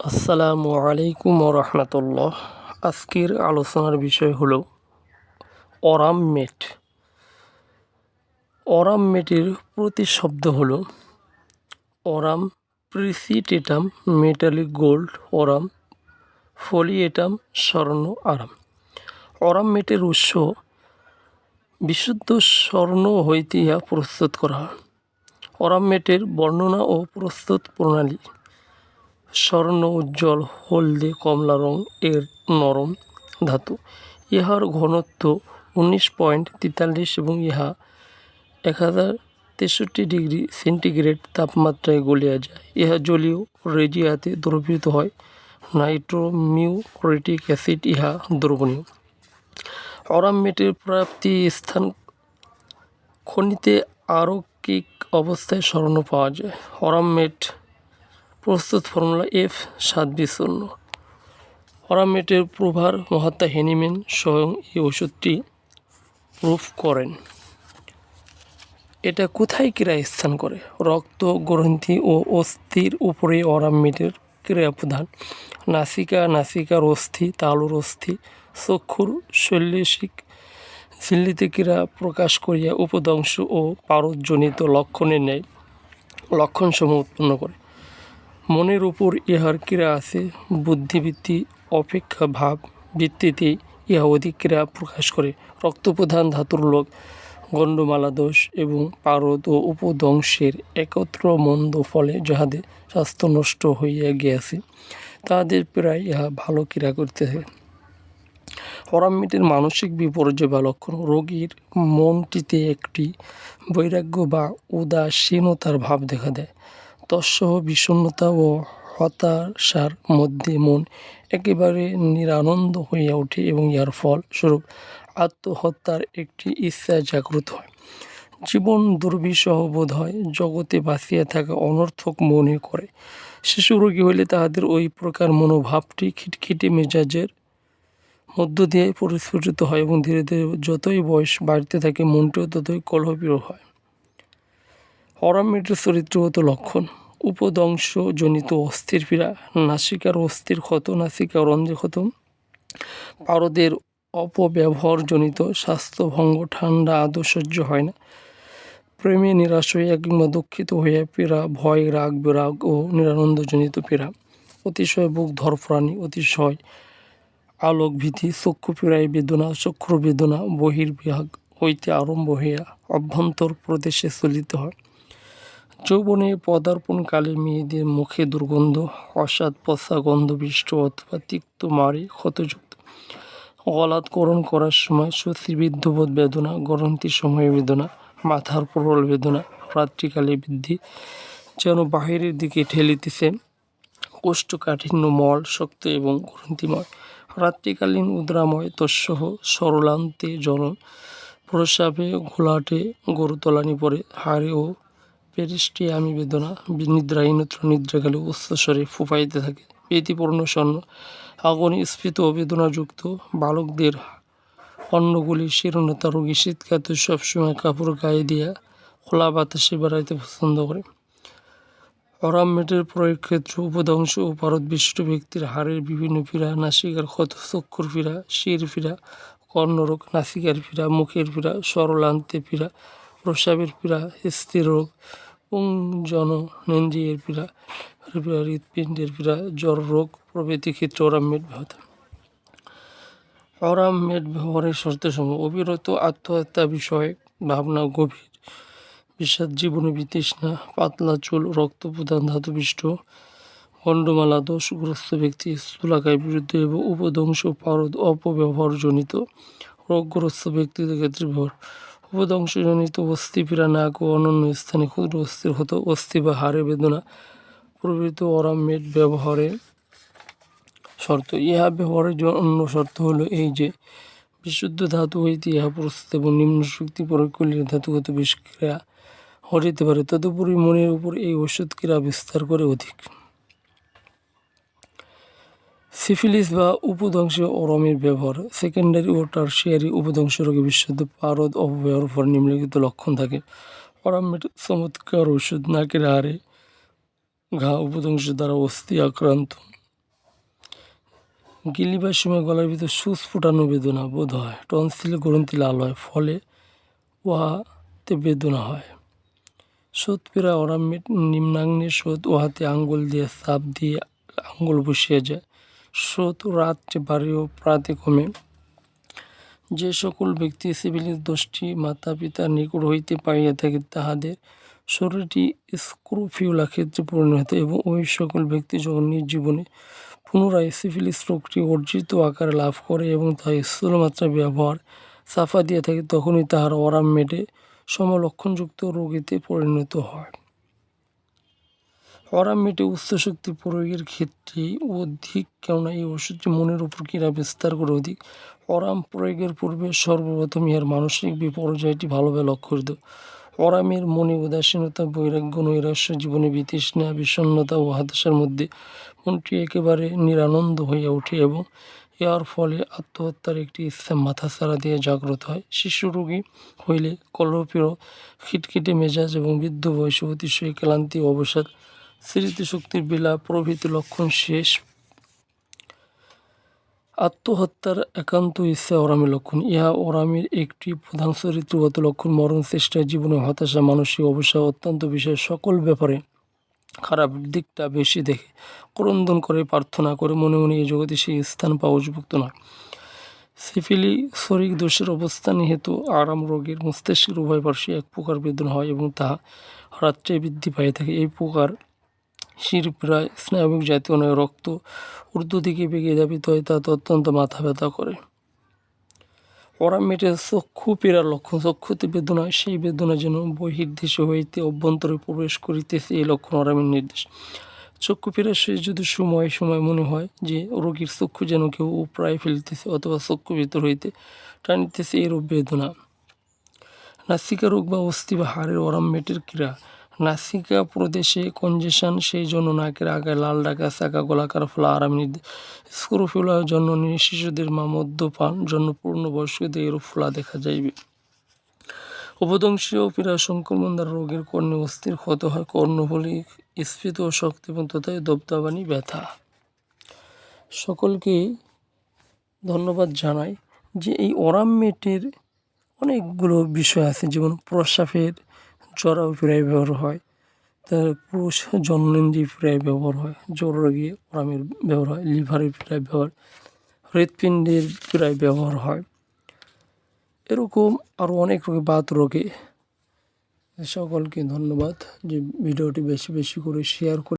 আসসালামু আলাইকুম রহমতুল্লাহ। আজকের আলোচনার বিষয় হলো অরাম মেট। অরাম মেটের প্রতিশব্দ হলো aurum precipitatum metallic gold aurum foliatum স্বর্ণ আরাম। অরাম মেটের উৎস বিশুদ্ধ স্বর্ণ হইতে ইহা প্রস্তুত করা হয়। অরাম মেটের বর্ণনা ও প্রস্তুত প্রণালী স্বর্ণ, উজ্জ্বল, হলদে, কমলা রং এর নরম ধাতু। ইহার ঘনত্ব উনিশ পয়েন্ট তেতাল্লিশ এবং ইহা এক হাজার তেষট্টি ডিগ্রি সেন্টিগ্রেড তাপমাত্রায় গলিয়া যায়। ইহা জলীয় রেডিয়াতে দ্রবীভূত হয়। নাইট্রোমিউরেটিক অ্যাসিড ইহা দ্রবণীয়। অরামমেটের প্রাপ্তি স্থান খনিতে আরকিক অবস্থায় স্মরণ পাওয়া যায়। অরামমেট প্রস্তুত ফর্মুলা এফ সাত বি শূন্য। অরামেটের প্রভার মহাত্মা হেনিমেন স্বয়ং এই ওষুধটি প্রুফ করেন। এটা কোথায় ক্রিয়া স্থান করে? রক্ত, গ্রন্থি ও অস্থির উপরে অরামেটের ক্রিয়া প্রধান নাসিকা, নাসিকার অস্থি, তালুর অস্থি, চক্ষুর শৈল্যসিক ঝিল্লিতে ক্রিয়া প্রকাশ করিয়া উপদংশ ও পারদজনিত লক্ষণের ন্যায় লক্ষণসমূহ উৎপন্ন করে। মনের উপর ইহার ক্রিয়া আছে, বুদ্ধিবৃত্তি, অপেক্ষা ভাব ভিত্তিতে ইহা অধিক ক্রিয়া প্রকাশ করে। রক্তপ্রধান ধাতুর লোক, গণ্ডমালা দোষ এবং পারদ ও উপদংশের একত্র মন্দ ফলে যাহাদের স্বাস্থ্য নষ্ট হইয়া গিয়াছে, তাহাদের প্রায় ইহা ভালো ক্রিয়া করতেছে। অরামিটের মানসিক বিপর্যয় বা লক্ষণ, রোগীর মনটিতে একটি বৈরাগ্য বা উদাসীনতার ভাব দেখা দেয়। তৎসহ বিষণ্ণতা ও হতাশার মধ্যে মন একেবারে নিরানন্দ হইয়া ওঠে এবং ইহার ফল স্বরূপ আত্মহত্যার একটি ইচ্ছা জাগ্রত হয়। জীবন দুর্বিষহ বোধ হয়, জগতে বাঁচিয়া থাকা অনর্থক মনে করে। শিশু রোগী হইলে তাহাদের ওই প্রকার মনোভাবটি খিটখিটে মেজাজের মধ্য দিয়ে পরিস্ফুটিত হয় এবং ধীরে ধীরে যতই বয়স বাড়তে থাকে, মনটিও ততই কলহপ্রিয় হয়। অরামেটের চরিত্রগত লক্ষণ। উপদংশজনিত অস্থির পীড়া, নাসিকার অস্থির ক্ষত নাসিকার রন্ধ্রে ক্ষত। পারদের অপব্যবহারজনিত স্বাস্থ্যভঙ্গ ঠান্ডা আদৌ হয় না। প্রেমে নিরাশ হইয়া কিংবা দুঃখিত হইয়া পীড়া, ভয়, রাগ, বিরাগ ও নিরানন্দজনিত পীড়া। অতিশয় বুক ধরফরানি, অতিশয় আলোক ভীতি চক্ষু পীড়ায় বেদনা চক্ষুর বেদনা বহির্বিভাগ হইতে আরম্ভ হইয়া অভ্যন্তর প্রদেশে চলিত হয়। যৌবনে পদার্পণকালে মেয়েদের মুখে দুর্গন্ধ অসাদ পশা গন্ধবিষ্ট অথবা তিক্ত মারে ক্ষতযুক্ত। গলাৎকরণ করার সময় সুশ্রীবিদ্ধবোধ বেদনা গরন্তির সময় বেদনা, মাথার প্রবল বেদনা, রাত্রিকালে বৃদ্ধি যেন বাহিরের দিকে ঠেলিতেছে। কোষ্ঠকাঠিন্য মল, শক্ত এবং গ্রন্থিময়। রাত্রিকালীন উদ্রাময় তৎসহ সরলান্তে জন প্রসাবে ঘোলাটে গরু তলানি পরে হাড়ে ও পেরিস্টে আমি বেদনা নিদ্রাহীনত্র নিদ্রাকালে উচ্চস্বরে ফুপাইতে থাকে। প্রীতিপূর্ণ স্বর্ণ, আগুনে স্ফীত বেদনাযুক্ত বালকদের অন্নগুলি শীর্ণতা রোগী শীতকাতে সবসময় কাপড় গায়ে দিয়া খোলা বাতাসে বেড়াইতে পছন্দ করে। অরাম মেটের প্রয়োগ ক্ষেত্র উপদংশ ও পারদ বিশিষ্ট ব্যক্তির হাড়ের বিভিন্ন পীড়া, নাসিকার ক্ষত, চক্ষুর পীড়া, শির পীড়া, কর্ণরোগ, নাসিকার পীড়া, মুখের পীড়া সরলান্তে পীড়া প্রসাবের পীড়া স্থির রোগ পুংজননেন্দ্রিয়ের পীড়া পীড়া হৃৎপিণ্ডের পীড়া, জ্বর রোগ, প্রভৃতি ক্ষেত্রে অরাম মেট ব্যবহার অরাম মেট ব্যবহারের শর্তসমূহ, অবিরত আত্মহত্যা বিষয়ে ভাবনা গভীর, বিষাদ জীবনে বিতৃষ্ণা, পাতলা চুল রক্ত প্রদান ধাতুবিষ্ট গণ্ডমালা দোষগ্রস্ত ব্যক্তি, স্থূলাকায় বিরুদ্ধে এবং উপদংশ পারদ অপব্যবহারজনিত, রোগগ্রস্ত ব্যক্তিদের ক্ষেত্রে ব্যবহার উপদংশজনিত অস্থিপীড়া নাক ও অন্যান্য স্থানে ক্ষুদ্র অস্থির হতো। অস্থি বা হাড়ে বেদনা প্রভৃত অরাম মেট ব্যবহারে শর্ত। ইহা ব্যবহারের অন্য শর্ত হলো এই যে, বিশুদ্ধ ধাতু হইতে ইহা প্রস্তুত এবং নিম্ন শক্তি প্রয়োগ করলে ধাতুগত বিষক্রিয়া ঘটিতে পারে। তদুপরি মনের উপর এই ওষুধ ক্রিয়া বিস্তার করে অধিক। সিফিলিস বা উপদংশীয় অরমের ব্যবহার। সেকেন্ডারি ও টার্সিয়ারি উপদংশ রোগে বিশুদ্ধ পারদ অপব্যবহার ফলে নিম্নলিখিত লক্ষণ থাকে। অরামের চমৎকার ওষুধ নাকের হাড়ে ঘা উপদংশ দ্বারা অস্থি আক্রান্ত। গিলিবার সময় গলার ভিতর সুচ ফুটানো বেদনা বোধ হয়। টনসিলে গ্রন্থি লাল হয়, ফলে উহাতে বেদনা হয়। সোতপীড়া অরামেট নিম্নাগ্নের সোত উহাতে আঙ্গুল দিয়ে চাপ দিয়ে আঙ্গুল বসিয়ে যায়। সোত রাত্রে বাড়ি ও প্রাতে কমে। যে সকল ব্যক্তি সিভিলের দোষটি মাতা পিতার নিকট হইতে পাইয়া থাকে, তাহাদের শরীরটি স্ক্রুফিউলা ক্ষেত্রে পরিণত এবং ওই সকল ব্যক্তি যখন নিজ জীবনে পুনরায় সিফিলিস রোগটি অর্জিত আকারে লাভ করে এবং তা স্থূলমাত্রা ব্যবহার সাফা দিয়ে থাকে, তখনই তাহার অরাম মেটে সমলক্ষণযুক্ত রোগীতে পরিণত হয়। অরাম মেটে উচ্চ শক্তি প্রয়োগের ক্ষেত্রে অধিক কেননা এই ওষুধটি মনের উপর ক্রীড়া বিস্তার করে অধিক। অরাম প্রয়োগের পূর্বে সর্বপ্রথম ইহার মানসিক বিপর্যয়টি ভালোভাবে লক্ষ্য করিত অরামের মনে উদাসীনতা, বৈরাগ্য, নৈরাশ্য, জীবনে বিতৃষ্ণা, বিষণ্ণতা ও হতাশার মধ্যে মনটি একেবারে নিরানন্দ হইয়া ওঠে এবং ইহার ফলে আত্মহত্যার একটি ইচ্ছা মাথা ছাড়া দিয়ে জাগ্রত হয়। শিশু রোগী হইলে কলরপীয় খিটখিটে মেজাজ এবং বৃদ্ধ বয়সে অতিশয় ক্লান্তি অবসাদ স্মৃতিশক্তির বিলাপ প্রভৃতি লক্ষণ শেষ। আত্মহত্যার একান্ত ইচ্ছা অরামের লক্ষণ। ইহা অরামের একটি প্রধান চরিত্রগত লক্ষণ। মরণ চেষ্টায় জীবনে হতাশা, মানসিক অবসাদ অত্যন্ত বিষয়। সকল ব্যাপারে খারাপ দিকটা বেশি দেখে। ক্রন্দন করে, প্রার্থনা করে, মনে মনে এই জগতে সেই স্থান পাওয়া উপযুক্ত নয়। সিফিলি শরীর দোষের অবস্থান হেতু আরাম রোগের মস্তিষ্কের উভয় পার্শ্বে এক প্রকার বেদনা হয় এবং তাহা রাত্রে বৃদ্ধি পাইয়া থাকে। এই প্রকার শির প্রায় স্নায়বিক জাতীয় নয়, রক্ত ঊর্ধ্ব দিকে বেগে ধাবিত হয় তা অত্যন্ত মাথা ব্যথা করে। অরাম মেটে চক্ষু পীড়ার লক্ষণ। চক্ষুতে বেদনা, সেই বেদনা যেন বহির্দেশে হইতে অভ্যন্তরে প্রবেশ করিতেছে, এই লক্ষণ অরামের নির্দেশ। চক্ষু পীড়ার শেষ যদি সময় সময় মনে হয় যে রোগীর চক্ষু যেন কেউ প্রায় ফেলিতেছে অথবা চক্ষু ভিতর হইতে টানিতেছে, এরূপ বেদনা। নাসিকা রোগ বা অস্থি বা হাড়ের অরাম মেটের ক্রীড়া নাসিকা প্রদেশে কনজেশন সেই জন্য নাকের আগায় লাল ডাকা চাকা গোলাকার ফলা আরাম নির্দেশ স্ক্রোফিউলার জন্য শিশুদের মা মদ্যপান জন্য পূর্ণবয়স্কদের এরূপ ফোলা দেখা যাইবে। উপদংশীয় পীড়া সংক্রমণ দ্বারা রোগের কর্ণে অস্থির ক্ষত হয় কর্ণফলি স্ফীত ও শক্তি এবং তথায় দবদাবানি ব্যথা। সকলকে ধন্যবাদ জানাই যে এই অরাম মেটের অনেকগুলো বিষয় আছে, যেমন প্রস্রাবের জরাও প্রায় ব্যবহার হয়। তার পুরুষ জননেন্দ্রিয় প্রায় ব্যবহার হয়। জ্বর রোগী অরামের ব্যবহার হয়, লিভারের প্রায় ব্যবহার, হৃৎপিণ্ডের প্রায় ব্যবহার হয়। এরকম আরও অনেক রোগে বাত রোগে। সকলকে ধন্যবাদ যে ভিডিওটি বেশি বেশি করে শেয়ার করে